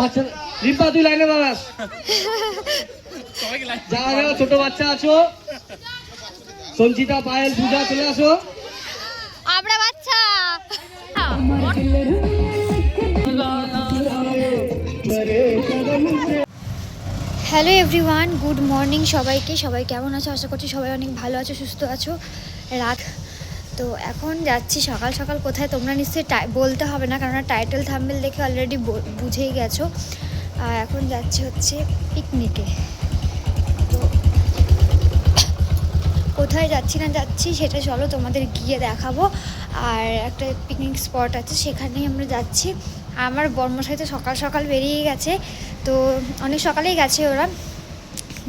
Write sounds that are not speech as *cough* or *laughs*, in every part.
বাচ্চা রিম্পা, তুই লাইনে দাঁড়াস। যারা যারা ছোট বাচ্চা আছো, সঞ্চিতা, পায়েল, পূজা, চলে আসো। আমরা বাচ্চা। হ্যালো এভরিওয়ান গুড মর্নিং সবাইকে। সবাই কেমন আছো? আশা করছি সবাই অনেক ভালো আছো, সুস্থ আছো। রাত তো এখন যাচ্ছি সকাল সকাল। কোথায় তোমরা নিশ্চয়ই বলতে হবে না, কেননা টাইটেল থাম্বেল দেখে অলরেডি বুঝেই গেছো। আর এখন যাচ্ছি হচ্ছে পিকনিকে তো কোথায় যাচ্ছি না যাচ্ছি সেটা চলো তোমাদের গিয়ে দেখাবো। আর একটা পিকনিক স্পট আছে, সেখানেই আমরা যাচ্ছি। আমার বর্মশাই তো সকাল সকাল বেরিয়ে গেছে। তো অনেক সকালেই গেছে ওরা।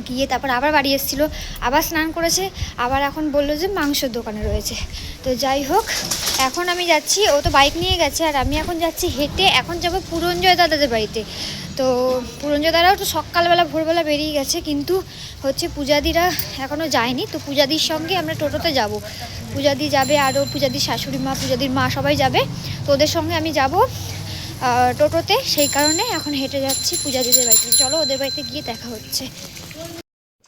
গিয়ে তারপর আবার বাড়ি এসেছিল, আবার স্নান করেছে, আবার এখন বলল যে মাংসের দোকানে রয়েছে। তো যাই হোক, এখন আমি যাচ্ছি, ও তো বাইক নিয়ে গেছে, আর আমি এখন যাচ্ছি হেঁটে, এখন যাব পুরঞ্জয় দাদাদের বাড়িতে। তো পুরঞ্জয় দাদাও তো সকালবেলা, ভোরবেলা বেরিয়ে গেছে, কিন্তু হচ্ছে পূজাদিরা এখনও যায়নি। তো পূজাদির সঙ্গে আমরা টোটোতে যাব। পূজাদি যাবে আরও পূজাদির শাশুড়ি মা, পূজাদির মা সবাই যাবে। তো ওদের সঙ্গে আমি যাব টোটোতে, সেই কারণে এখন হেঁটে যাচ্ছি পূজাদিদের বাড়িতে। চলো ওদের বাড়িতে গিয়ে দেখা হচ্ছে।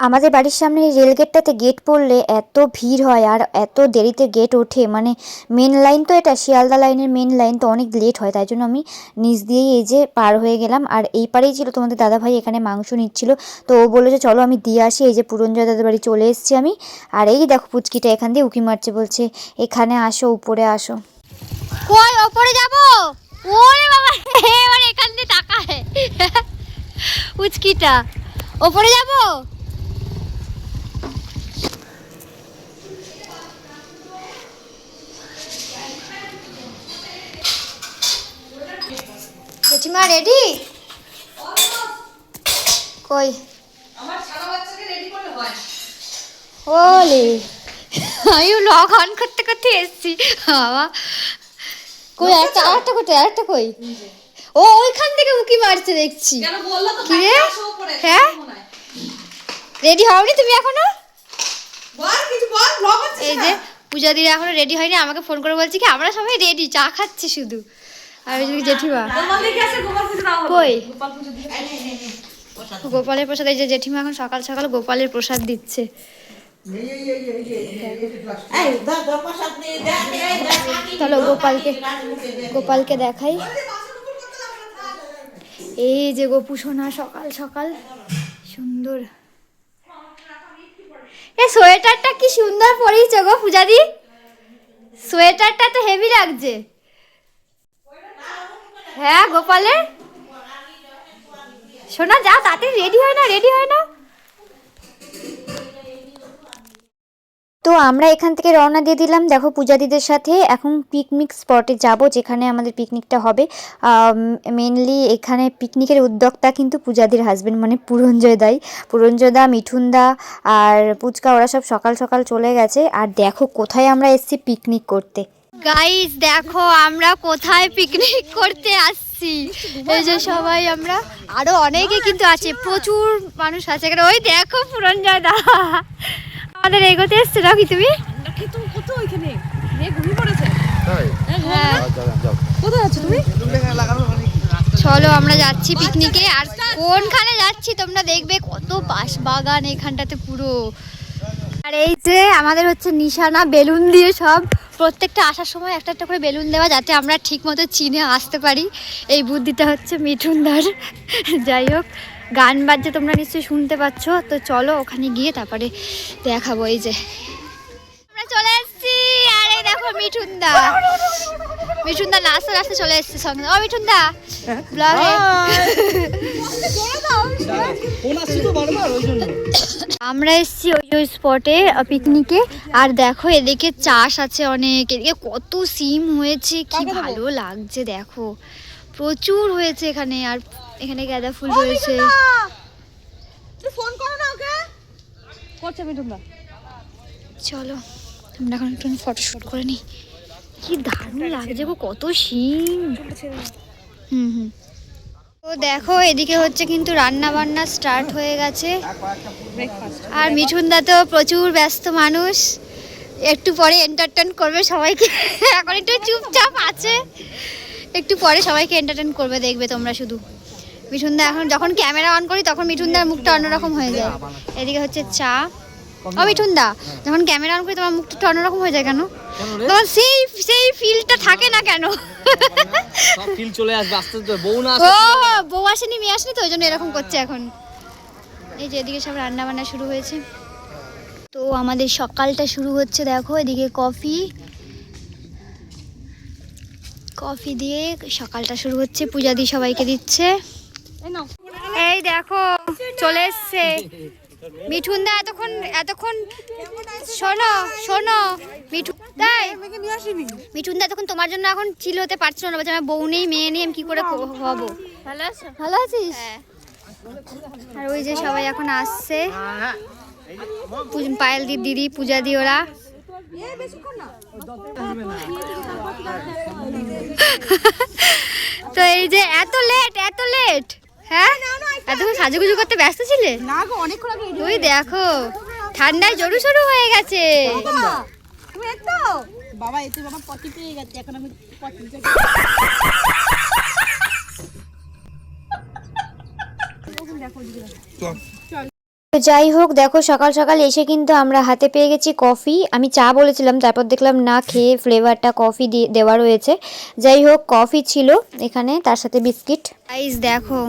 আমাদের বাড়ির সামনে রেল গেটটাতে গেট পড়লে এত ভিড় হয় আর এত দেরিতে গেট ওঠে। মানে মেন লাইন তো এটা, শিয়ালদা লাইনের মেন লাইন তো অনেক লেট হয়, তাই জন্য আমি নিচ দিয়েই এই যে পার হয়ে গেলাম। আর এই পারেই ছিল তোমাদের দাদাভাই এখানে মাংস নিচ্ছিল। তো ও বলল যে, চলো আমি দিয়ে আসি। এই যে পুরঞ্জয় দাদার বাড়ি চলে এসেছি আমি। আর এই দেখো পুচকিটা এখান দিয়ে উকি মারছে, বলছে, এখানে আসো, উপরে আসো। কই, ওপরে যাব? ওরে বাবা এখান দিয়ে তাকায়। পুচকিটা, ওপরে যাব? জেঠিমা রেডি কই? ওলে আমি লগ অন করতে করতে এসছি। বাবা। কই একটা আরেকটা কোথায় আরেকটা কই ও ওইখান থেকে উকি মারছে দেখছি। কেন বলল তো? কি রে? হ্যাঁ? রেডি হওনি তুমি এখনও? বল কিছু বল ব্লগ হচ্ছে এই যে পূজা দিদি এখনও রেডি হয়নি আমাকে ফোন করে বলছি কি আমরা সবাই রেডি চা খাচ্ছি শুধু। আর ওই যে জেঠিমা। কই? গোপালের প্রসাদ, এই যে জেঠিমা এখন সকাল সকাল গোপালের প্রসাদ দিচ্ছে। চলো গোপালকে গোপালকে দেখাই। এই যে গোপু সোনা সকাল সকাল, সুন্দর। এ সোয়েটারটা কি সুন্দর পরিয়েছে গো পূজাদি। সোয়েটারটা তো হেভি লাগছে। হ্যাঁ গোপালের? শোনা যা তাড়াতাড়ি রেডি হয় না রেডি হয় না। তো আমরা এখান থেকে রওনা দিয়ে দিলাম। দেখো, পূজাদিদের সাথে এখন পিকনিক স্পটে যাব, যেখানে আমাদের পিকনিকটা হবে। মেনলি এখানে পিকনিকের উদ্যোক্তা কিন্তু পূজাদির হাজবেন্ড মানে পুরঞ্জয় দাই। পুরঞ্জয় দা, মিঠুন দা আর পুচকা, ওরা সব সকাল সকাল চলে গেছে। আর দেখো, কোথায় আমরা এসেছি পিকনিক করতে। গাইস দেখো আমরা কোথায় পিকনিক করতে আসছি? এই যে সবাই আমরা আরও অনেকে কিন্তু আছে প্রচুর মানুষ আছে এখানে। ওই দেখো পুরঞ্জয় দা আমাদের এগোতে এসছে পড়েছে? হ্যাঁ কোথায় আছো তুমি? চলো আমরা যাচ্ছি পিকনিকে আর কোনখানে যাচ্ছি তোমরা দেখবে কত বাঁশ বাগান এখানটাতে পুরো। আর এই যে আমাদের হচ্ছে নিশানা বেলুন দিয়ে সব প্রত্যেকটা আসার সময় একটা একটা করে বেলুন দেওয়া যাতে আমরা ঠিক মতো চিনে আসতে পারি। এই বুদ্ধিটা হচ্ছে মিঠুনদার। *laughs* যাই হোক গান বাজছে তোমরা নিশ্চয়ই শুনতে পাচ্ছ। তো চলো ওখানে গিয়ে তারপরে দেখাবো এই যে। আমরা চলে এসেছি। আর দেখো মিঠুনদা। মিঠুনদা নাচতে নাচতে চলে এসেছে সঙ্গে। ও মিঠুনদা ব্লগে ফোন *laughs* আসছে তো বারবার? ওই জন্য। আমরা এসেছি ওই ওই স্পটে পিকনিকে আর দেখো এদিকে চাষ আছে অনেক। এদিকে কত সিম হয়েছে কি ভালো লাগছে দেখো। প্রচুর হয়েছে এখানে আর এখানে গাঁদা ফুল রয়েছে ফোন করো না ওকে? করছে মিঠুন চলো আমরা এখন একটু ফটোশ্যুট করে নিই। কি দারুণ লাগছে গো কত সিম। হুম হুম। দেখো, এদিকে হচ্ছে কিন্তু রান্না বান্না স্টার্ট হয়ে গেছে। আর মিঠুন দা তো প্রচুর ব্যস্ত মানুষ। একটু পরে এন্টারটেন করবে সবাইকে। *laughs* এখন একটু চুপচাপ আছে। একটু পরে সবাইকে এন্টারটেন করবে, দেখবে তোমরা শুধু। মিঠুনদা এখন যখন ক্যামেরা অন করি, তখন মিঠুনদার মুখটা অন্যরকম হয়ে যায়। এদিকে হচ্ছে চা। ও মিঠুনদা যখন ক্যামেরা অন করি তোমার মুখটা একটু অন্যরকম হয়ে যায় কেন? তোমার সেই সেই ফিলটা থাকে না কেন? সব ফিল চলে আসবে আস্তে আস্তে বউ না ও বউ আসেনি মেয়ে আসেনি তো ওই জন্য এরকম করছে এখন। এই যে এদিকে সব রান্না বান্না শুরু হয়েছে। তো আমাদের সকালটা শুরু হচ্ছে দেখো এদিকে কফি। কফি দিয়ে সকালটা শুরু হচ্ছে পূজা দি সবাইকে দিচ্ছে। এই দেখো চলে এসছে। *laughs* মিঠুন দা এতক্ষণ এতক্ষণ শোনো শোনো মিঠুন দাই মিঠুন দা তখন তোমার জন্য এখন চিল হতে পারছিল না বলছে আমার বউ নেই মেয়ে নেই আমি কি করে হব? ভালো আছো? ভালো আছিস? আর ওই যে সবাই এখন আসছে। পায়েল দি দিদি পূজা দি ওরা। তো এই যে এত লেট এত লেট হ্যাঁ? এতক্ষণ সাজুগুজু করতে ব্যস্ত ছিলে? না গো অনেকক্ষণ আগে তুই দেখো ঠান্ডায় জড়ু সরু হয়ে গেছে। বাবা এতে? বাবা পটি পেয়ে গেছে এখন আমি পটি তো যাই হোক দেখো সকাল সকাল এসে কিন্তু আমরা হাতে পেয়ে গেছি কফি। আমি চা বলেছিলাম তারপর দেখলাম না খেয়ে ফ্লেভারটা কফি দিয়ে দেওয়া রয়েছে। যাই হোক কফি ছিল এখানে তার সাথে বিস্কিট। দেখো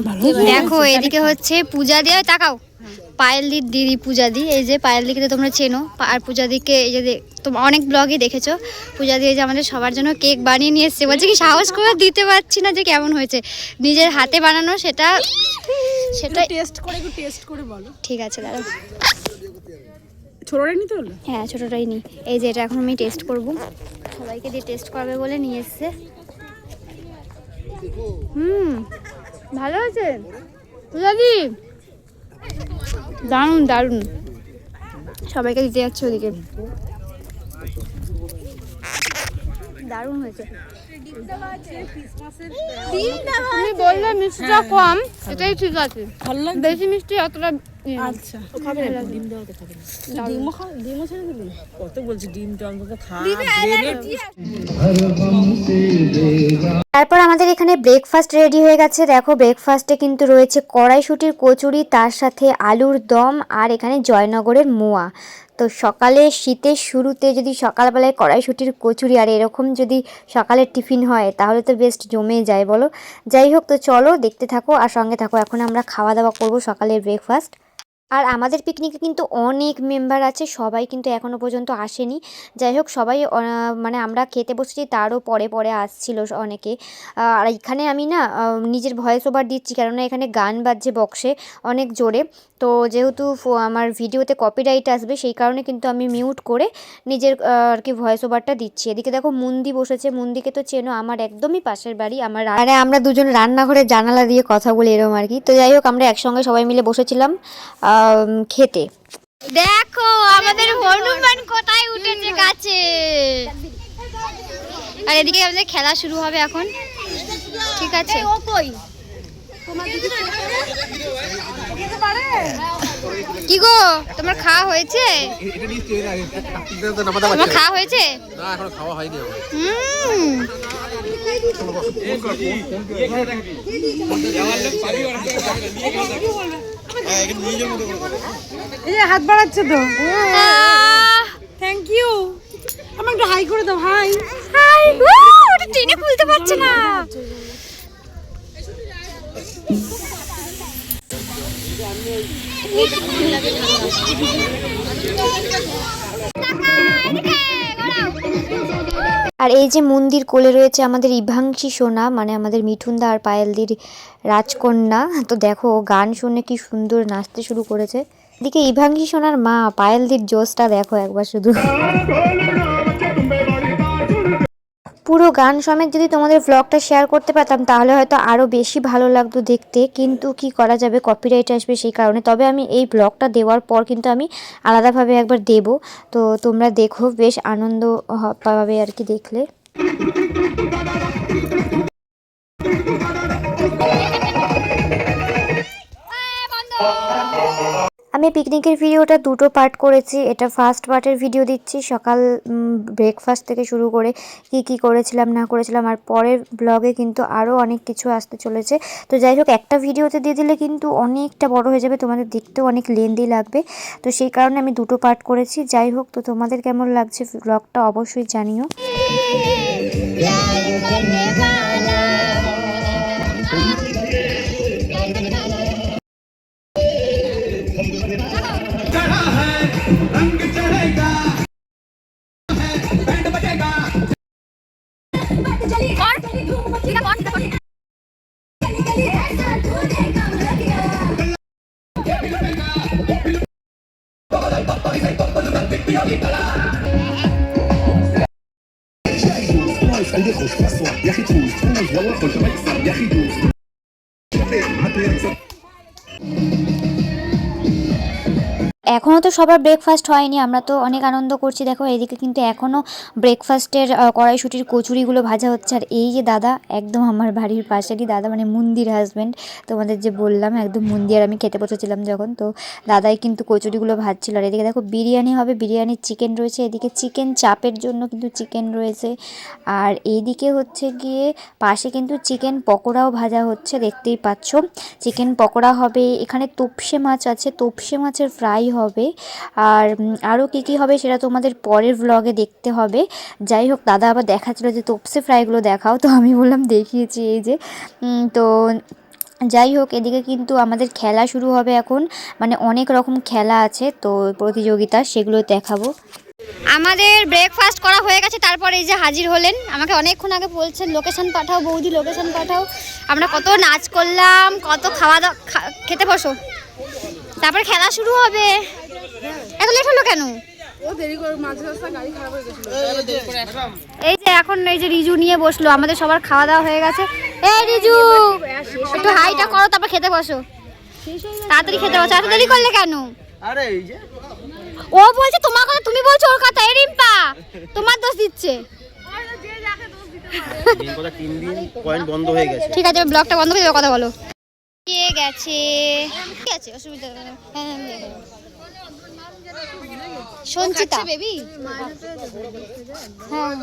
দেখো এদিকে হচ্ছে পূজা দেওয়া তাকাও। পায়েল দির দিদি পূজা দি এই যে পায়েল দিকে তো তোমরা চেনো আর পূজা দিকে এই যে তোমরা অনেক ব্লগে দেখেছ। পূজা দিয়ে যে আমাদের সবার জন্য কেক বানিয়ে নিয়ে এসছে। বলছে কি সাহস করে দিতে পারছি না যে কেমন হয়েছে। নিজের হাতে বানানো সেটা সেটা টেস্ট করে একটু টেস্ট করে বলো। ঠিক আছে দাঁড়াও। ছোটটাই নিতে হলো? হ্যাঁ ছোটোটাই নি। এই যে এটা এখন আমি টেস্ট করব। সবাইকে দিয়ে টেস্ট করবে বলে নিয়ে এসছে। হুম ভালো আছে দাদি দারুণ দারুণ। সবাইকে দিতে যাচ্ছে ওদিকে। দারুণ হয়েছে। তারপর আমাদের এখানে ব্রেকফাস্ট রেডি হয়ে গেছে। দেখো ব্রেকফাস্টে কিন্তু রয়েছে কড়াইশুটির কচুরি, তার সাথে আলুর দম আর এখানে জয়নগরের মোয়া। তো সকালে শীতের শুরুতে যদি সকালবেলায় কড়াইশুটির কচুরি আর এরকম যদি সকালের টিফিন হয়, তাহলে তো বেস্ট জমে যায় বলো। যাই হোক, তো চলো দেখতে থাকো আর সঙ্গে থাকো। এখন আমরা খাওয়া দাওয়া করব সকালের ব্রেকফাস্ট আর আমাদের পিকনিকে কিন্তু অনেক মেম্বার আছে, সবাই কিন্তু এখনও পর্যন্ত আসেনি। যাই হোক, সবাই মানে আমরা খেতে বসেছি, তারও পরে পরে আসছিল অনেকে। আর এখানে আমি না নিজের ভয়েস ওভার দিচ্ছি, কেননা এখানে গান বাজছে বক্সে অনেক জোরে। তো যেহেতু আমার ভিডিওতে কপিরাইট আসবে, সেই কারণে কিন্তু আমি মিউট করে নিজের আর কি ভয়েস ওভারটা দিচ্ছি। এদিকে দেখো, মুন্দি বসেছে। মুন্দিকে তো চেনো, আমার একদমই পাশের বাড়ি, আমার রা- মানে আমরা দুজন রান্নাঘরের জানালা দিয়ে কথা বলি এরকম আর কি। তো যাই হোক, আমরা একসঙ্গে সবাই মিলে বসেছিলাম। খেতে। দেখো আমাদের হনুমান কোথায় উঠেছে গাছে? আর এদিকে আমাদের খেলা শুরু হবে এখন। ঠিক আছে। ও কই? কি গো তোমার খাওয়া হয়েছে? তোমার খাওয়া হয়েছে? না এখনও খাওয়া হয়নি হুম এই হাত বাড়াচ্ছে তো। থ্যাংক ইউ আমার একটু হাই করে দাও হাই হাই ওটা টেনে খুলতে পারছে না। আর এই যে মন্দির কোলে রয়েছে আমাদের ইভাংশী সোনা মানে আমাদের মিঠুনদা আর পায়েলদির রাজকন্যা, তো দেখো গান শুনে কি সুন্দর নাচতে শুরু করেছে। এদিকে ইভাংশী সোনার মা, পায়েলদির জোশটা দেখো একবার শুধু। পুরো গান সমেত যদি তোমাদের ব্লগটা শেয়ার করতে পারতাম, তাহলে হয়তো আরও বেশি ভালো লাগতো দেখতে। কিন্তু কি করা যাবে? কপিরাইট আসবে সেই কারণে। তবে আমি এই ব্লগটা দেওয়ার পর কিন্তু আমি আলাদাভাবে একবার দেব। তো তোমরা দেখো, বেশ আনন্দ পাবে আর কি দেখলে। আমি পিকনিকের ভিডিওটা দুটো পার্ট করেছি এটা ফার্স্ট পার্টের ভিডিও দিচ্ছি সকাল ব্রেকফাস্ট থেকে শুরু করে কি কি করেছিলাম না করেছিলাম আর পরের ব্লগে কিন্তু আরও অনেক কিছু আসতে চলেছে তো যাই হোক একটা ভিডিওতে দিয়ে দিলে কিন্তু অনেকটা বড় হয়ে যাবে তোমাদের দেখতেও অনেক লেন্দি লাগবে তো সেই কারণে আমি দুটো পার্ট করেছি যাই হোক তো তোমাদের কেমন লাগছে ব্লগটা অবশ্যই জানিও اي خوش بصوى يا اخي تفوز تفوز والله خوش ما يكسر يا اخي دوز এখনও তো সবার ব্রেকফাস্ট হয়নি, আমরা তো অনেক আনন্দ করছি। দেখো, এদিকে কিন্তু এখনও ব্রেকফাস্টের কড়াইশুটির কচুরিগুলো ভাজা হচ্ছে। আর এই যে দাদা, একদম আমার বাড়ির পাশেরই দাদা মানে মন্দির হাজব্যান্ড তোমাদের যে বললাম, একদম মন্দির আমি খেতে বসেছিলাম যখন, তো দাদাই কিন্তু কচুরিগুলো ভাজছিল। আর এদিকে দেখো, বিরিয়ানি হবে, বিরিয়ানির চিকেন রয়েছে। এদিকে চিকেন চাপের জন্য কিন্তু চিকেন রয়েছে। আর এইদিকে হচ্ছে গিয়ে, পাশে কিন্তু চিকেন পকোড়াও ভাজা হচ্ছে, দেখতেই পাচ্ছ। চিকেন পকোড়া হবে, এখানে তোপসে মাছ আছে। তোপসে মাছের ফ্রাই হবে। আর আরও কী কী হবে সেটা তোমাদের পরের ভ্লগে দেখতে হবে। যাই হোক, দাদা আবার দেখাচ্ছিলো যে তোপসে ফ্রাইগুলো দেখাও। তো আমি বললাম, দেখিয়েছি এই যে। তো যাই হোক, এদিকে কিন্তু আমাদের খেলা শুরু হবে এখন। মানে অনেক রকম খেলা আছে, তো প্রতিযোগিতা সেগুলো দেখাবো। আমাদের ব্রেকফাস্ট করা হয়ে গেছে, তারপরে এই যে হাজির হলেন। আমাকে অনেকক্ষণ আগে বলছেন লোকেশন পাঠাও বৌদি লোকেশন পাঠাও। আমরা কত নাচ করলাম, কত খাওয়া দাওয়া খেতে বসো। তারপরে খেলা শুরু হবে। এত লেট হলো কেন? এই যে এখন এই যে রিজু নিয়ে বসল আমাদের সবার খাওয়া দাওয়া হয়ে গেছে। এই রিজু একটু হাইটা করো তারপর খেতে বসো। তাড়াতাড়ি খেতে বসো। এত দেরি করলে কেন? আরে এই যে। ও বলছে তোমার কথা তুমি বলছো ওর কথা এই রিম্পা। তোমার দোষ দিচ্ছে। দিন কথা তিন দিন পয়েন্ট বন্ধ হয়ে গেছে। ঠিক আছে ব্লগটা বন্ধ করে কথা বলো। গেছে ঠিক আছে অসুবিধা। সঞ্চিতা বেবি হ্যাঁ।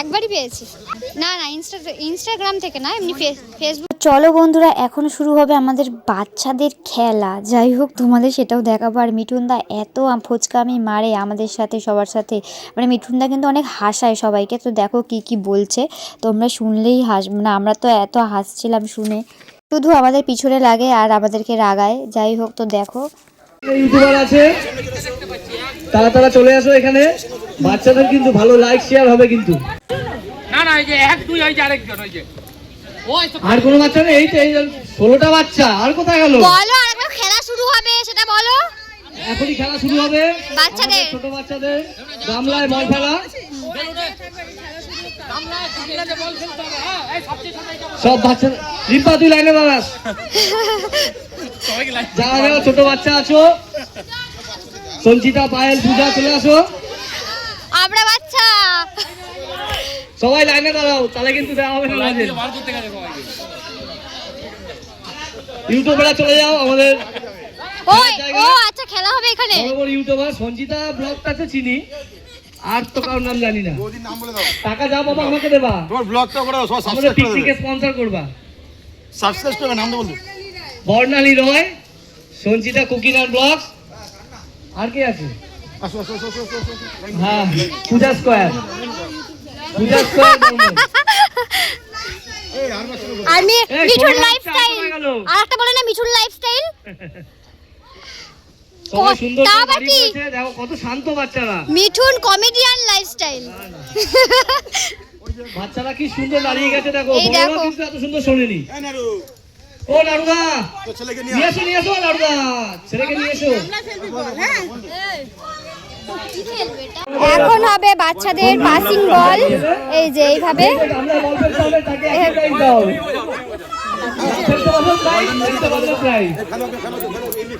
একবারই পেয়েছি। না না ইনস্টাগ্রাম থেকে না এমনি ফেসবুক চলো বন্ধুরা এখন শুরু হবে আমাদের বাচ্চাদের খেলা। যাই হোক তোমাদের সেটাও দেখাবো। আর মিঠুনদা এত ফুচকামি মারে আমাদের সাথে সবার সাথে। মানে মিঠুনদা কিন্তু অনেক হাসায় সবাইকে। তো দেখো কি কি বলছে। তোমরা শুনলেই হাস মানে আমরা তো এত হাসছিলাম শুনে। শুধু আমাদের পিছনে লাগে আর আমাদেরকে রাগায়। যাই হোক তো দেখো। ইউটিউবার আছে। তারা তারা চলে আসো এখানে। বাচ্চাদের কিন্তু ভালো লাইক শেয়ার হবে কিন্তু। না না এই যে এক দুই ওই যে আরেকজন ওই যে। আর কোনো বাচ্চা নেই? এই তো এই ষোলোটা বাচ্চা। আর কোথায় গেল? বলো আর খেলা শুরু হবে সেটা বলো। এখনই খেলা শুরু হবে। বাচ্চাদের। ছোট বাচ্চাদের। গামলায় বল হ্যাঁ এটা সব বাচ্চা রিম্পা তুই লাইনে দাঁড়াস। *laughs* যারা যারা ছোট বাচ্চা আছো সঞ্চিতা পায়েল পূজা চলে আসো। আমরা বাচ্চা। সবাই লাইনে দাঁড়াও তাহলে কিন্তু দেওয়া হবে না চলে যাও আমাদের ওই ও আচ্ছা খেলা হবে এখানে। বড় বড় ইউটিউবার সঞ্চিতা ব্লগটা তো চিনি আর তো কারোর নাম জানি না। বৌদির নাম বলে দাও। টাকা যা বাবা আমাকে দেবা। তোমার ব্লগটা করে সব আমাদের সাবস্ক্রাইব করে দেবে। স্পন্সর করবা। সাবস্ক্রাইব করবে নামটা বলতে বর্ণালী রয় সঞ্চিতা কুকিং আর ব্লগ আর কে আছে? আসো আসো আসো আসো, আসো আসো। হ্যাঁ পূজা স্কোয়ার। পূজা স্কোয়ার আর মিঠুন লাইফস্টাইল আর একটা বলে না মিঠুন লাইফস্টাইল কত শান্ত বাচ্চারা। মিঠুন কমেডিয়ান লাইফস্টাইল বাচ্চারা কি সুন্দর দাঁড়িয়ে গেছে দেখো। এত সুন্দর শোনেনি। ও নারুদা নিয়ে এসো নিয়ে এসো নারুদা ছেলেকে নিয়ে এসো। এখন হবে বাচ্চাদের পাসিং বল এই যে এইভাবে।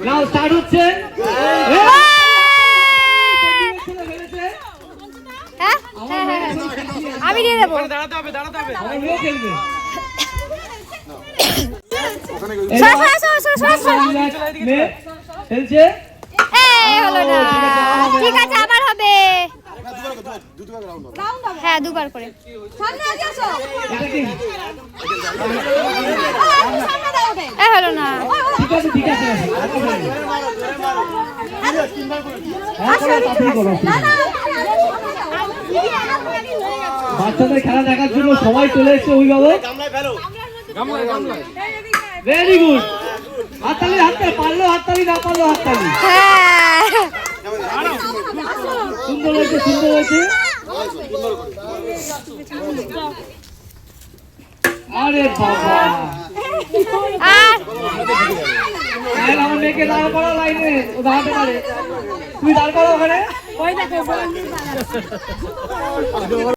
নাও স্টার্ট হচ্ছে। হ্যাঁ? হ্যাঁ, হ্যাঁ, হ্যাঁ। আমি দিয়ে দেবো দাঁড়াতে হবে দাঁড়াতে হবে আমার মেয়েও খেলবে ওখানে সর, সর, সর, সর, সর, সর। মেয়ে খেলছে এই হলো না ঠিক আছে, আবার হবে, ঠিক আছে আবার হবে। হ্যাঁ দুবার করে। এটা কি? এ হলো না। ঠিক আছে ঠিক আছে। হ্যাঁ করো তাড়াতাড়ি করো। বাচ্চাদের খেলা দেখার জন্য সবাই চলে এসছে অভিভাবক। ভেরি গুড হাততালি হাততালি পারল হাততালি, না পারল হাততালি। হ্যাঁ সুন্দর হয়েছে সুন্দর হয়েছে। আরে বাবা। আর আমার দাঁড় তুমি দাঁড় করো ওখানে।